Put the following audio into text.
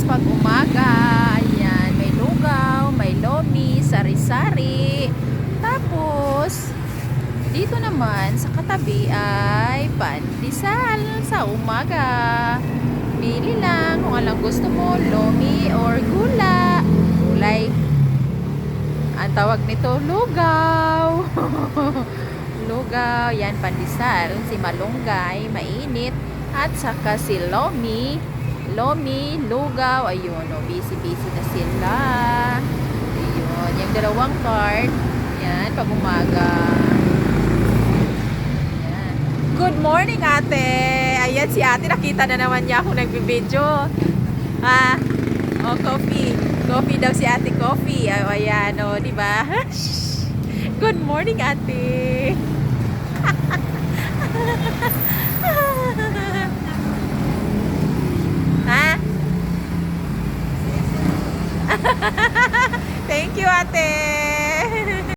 course, pag umaga, ayan, may lugaw, may lomi, sari-sari. Tapos, dito naman sa katabi ay pandesal sa umaga. Pili lang kung anong gusto mo, lomi or gula. Gulay. Ang tawag nito, lugaw. lugaw, yan pandesal. Si malunggay, mainit. At saka si lomi. Lomi, lugaw. Ayun, oh, busy-busy na sila. Ayun, yung dalawang cart. Yan, pag umaga. Yan. Good morning, ate. Ayan, si ate, nakita na naman niya ako nagbibideo. Ah, oh, coffee. Coffee daw si ate, coffee. Ay, ayan, oh, di ba? Good morning, ate. Thank you, ate.